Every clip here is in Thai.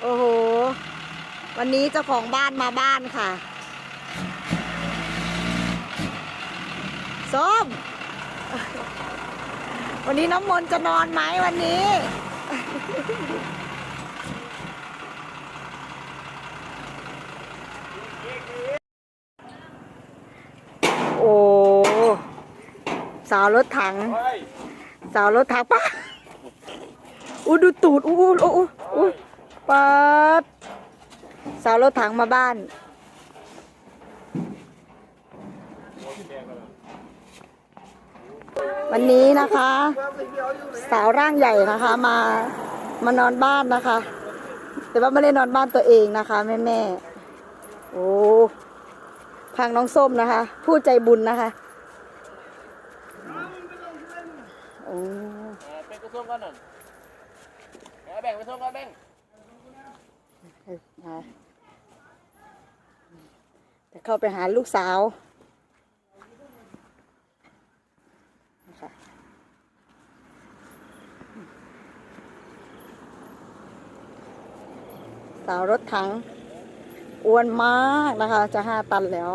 โอ้โห วันนี้เจ้าของบ้านมาบ้านค่ะ ส้ม วันนี้น้ำมนต์จะนอนไหมวันนี้ โอ้ สาวรถถัง สาวรถถังปะอู้ดูตูดอู้อู้อู้อู้อู้ ปัดสาวรถถังมาบ้าน วันนี้นะคะ สาวร่างใหญ่นะคะ มามานอนบ้านนะคะ แต่ว่าไม่ได้นอนบ้านตัวเองนะคะ แม่แม่โอ้พังน้องส้มนะคะ ผู้ใจบุญนะคะโอ้เป็นกระทรวงก่อนหน่อยแบ่งไปส่งก่อนแบ่ง จะเข้าไปหาลูกสาวสาวรถถังอ้วนมากนะคะ จะห้าตันแล้ว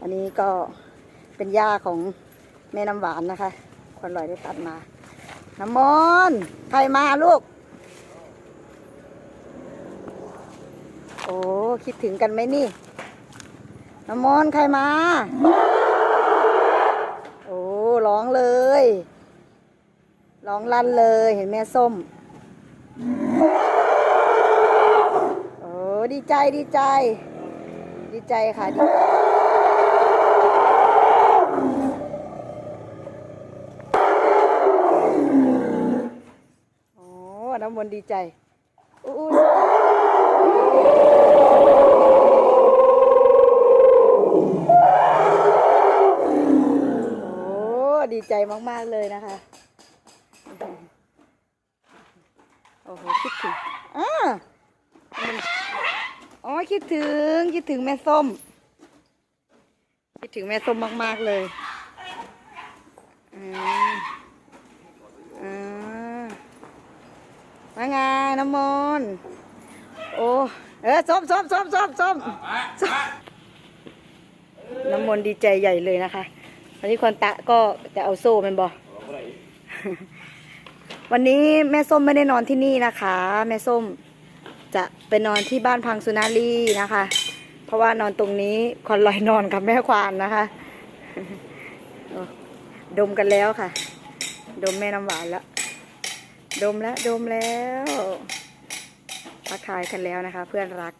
อันนี้ก็เป็นย่าของแม่น้ำหวานนะคะ คนลอยได้ตัดมา น้ำมนต์ใครมาลูก อ้คิดถึงกันไหมนี่น้ำมนใครมา โอ้ร้องเลย ร้องลั่นเลยเห็นแม่ส้ม โอ้ดีใจดีใจ ดีใจค่ะดีใจโอ้น้ำมนดีใจอู้ ดีใจมากๆเลยนะคะ โอ้โห คิดถึงอ่ามันอ๋อ คิดถึง คิดถึงแม่ส้ม คิดถึงแม่ส้มมาก ๆ เลยอืมอ่าว่าไงน้ำมนต์โอ้ เออส้มส้มส้มส้มส้มส้มน้ำมนต์ดีใจใหญ่เลยนะคะ วันนี้คนตะก็จะเอาโซ่แมันบอวันนี้แม่ส้มไม่ได้นอนที่นี่นะคะ แม่ส้มจะไปนอนที่บ้านพังสุนารีนะคะ เพราะว่านอนตรงนี้คอนลอยนอนกับแม่ควานนะคะโอ้ดมกันแล้วค่ะ ดมแม่น้ำหวานแล้ว ดมแล้ว ดมแล้วทักทายกันแล้วนะคะ เพื่อนรัก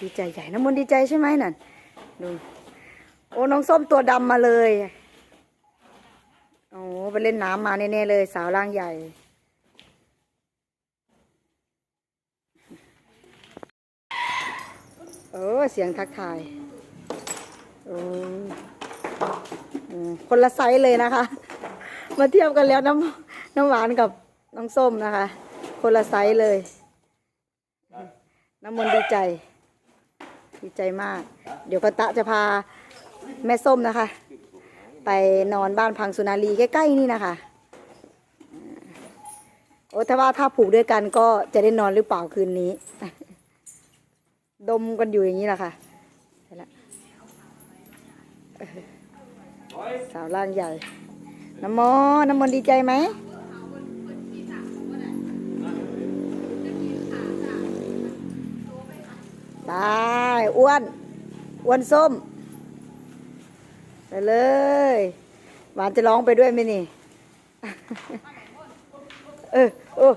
ดีใจใหญ่น้ำมนต์ดีใจใช่ไหมนั่นดู โอ้น้องส้มตัวดำมาเลยโอ้ไปเล่นน้ำมาแน่ๆเลย สาวร่างใหญ่เออเสียงทักทายโอ้คนละไซส์เลยนะคะ มาเทียบกันแล้วน้ำน้ำหวานกับน้องส้มนะคะ คนละไซส์เลย น้ำมนต์ดีใจ ดีใจมาก เดี๋ยวกระตะจะพา แม่ส้มนะคะ ไปนอนบ้านพังสุนารีใกล้ๆนี่นะคะโอ้แต่ว่าถ้าผูกด้วยกันก็จะได้นอนหรือเปล่าคืนนี้ ดมกันอยู่อย่างนี้แหละค่ะเสร็จละสาวร่างใหญ่ น้ำมน้ำมนดีใจไหมได้อ้วน อ้วนส้ม เลย หวานจะร้องไปด้วยไหมนี่ เออเออ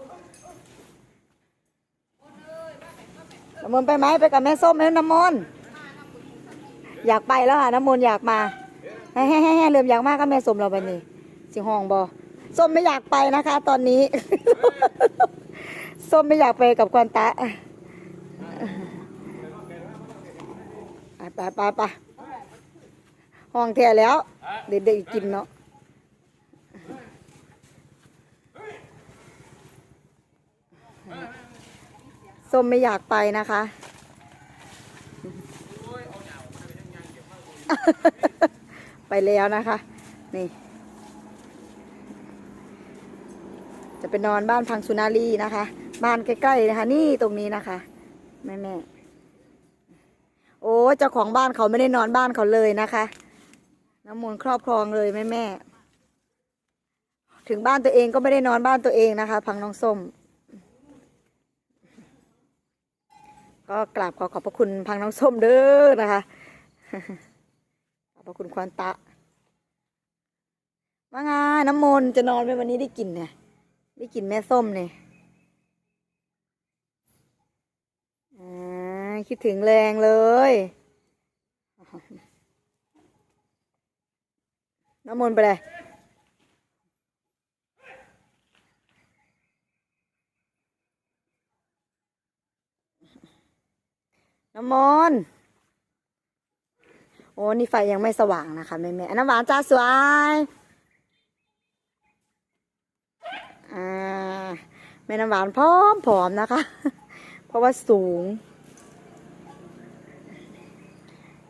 น้ำมนไปไหมไปกับแม่ส้มแล้วน้ำมนอยากไปแล้วค่ะน้ำมนอยากมาแฮ่แฮ่แฮ่เริ่มอยากมากก็แม่ส้มเราไปนี่สิห้องบอส้มไม่อยากไปนะคะ ตอนนี้ ส้มไม่อยากไปกับควันตะไปไปไป ห้องแท้แล้ว เด็กๆกินเนาะส้มไม่อยากไปนะคะ ไปแล้วนะคะ นี่ จะไปนอนบ้านพังสุนารีนะคะ บ้านใกล้ๆนะคะ นี่ตรงนี้นะคะแม่แม่โอ้เจ้าของบ้านเขาไม่ได้นอนบ้านเขาเลยนะคะ น้ำมนต์ครอบครองเลยแม่แม่ ถึงบ้านตัวเองก็ไม่ได้นอนบ้านตัวเองนะคะ พังน้องส้ม ก็กราบขอขอบพระคุณพังน้องส้มเด้อนะคะขอบพระคุณควานตะว่าไงน้ำมนต์จะนอนไหมวันนี้ได้กลินเนี่ยได้กลินแม่ส้มเนี่ยอ่าคิดถึงแรงเลย น้ำมนต์ไปเลยน้ำมนต์โอ้นี่ไฟยังไม่สว่างนะคะแม่แม่น้ำหวานจ้าสวยอ่าแม่น้ำหวานพร้อมผอมนะคะ เพราะว่าสูง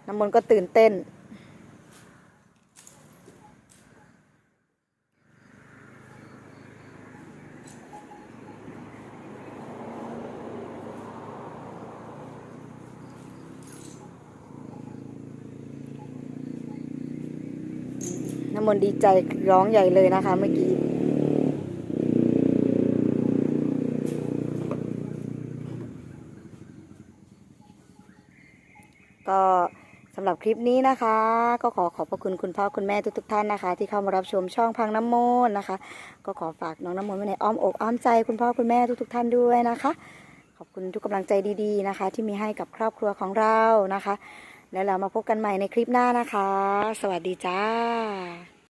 น้ำมนต์ก็ตื่นเต้น มนต์ดีใจร้องใหญ่เลยนะคะ เมื่อกี้ก็สำหรับคลิปนี้นะคะ ก็ขอขอบพระคุณคุณพ่อคุณแม่ทุกๆท่านนะคะ ที่เข้ามารับชมช่องพังน้ำมนต์นะคะ ก็ขอฝากน้องน้ำมนต์ไว้ในอ้อมอกอ้อมใจคุณพ่อคุณแม่ทุกๆท่านด้วยนะคะ ขอบคุณทุกกำลังใจดีๆนะคะ ที่มีให้กับครอบครัวของเรานะคะ แล้วเรามาพบกันใหม่ในคลิปหน้านะคะ สวัสดีจ้า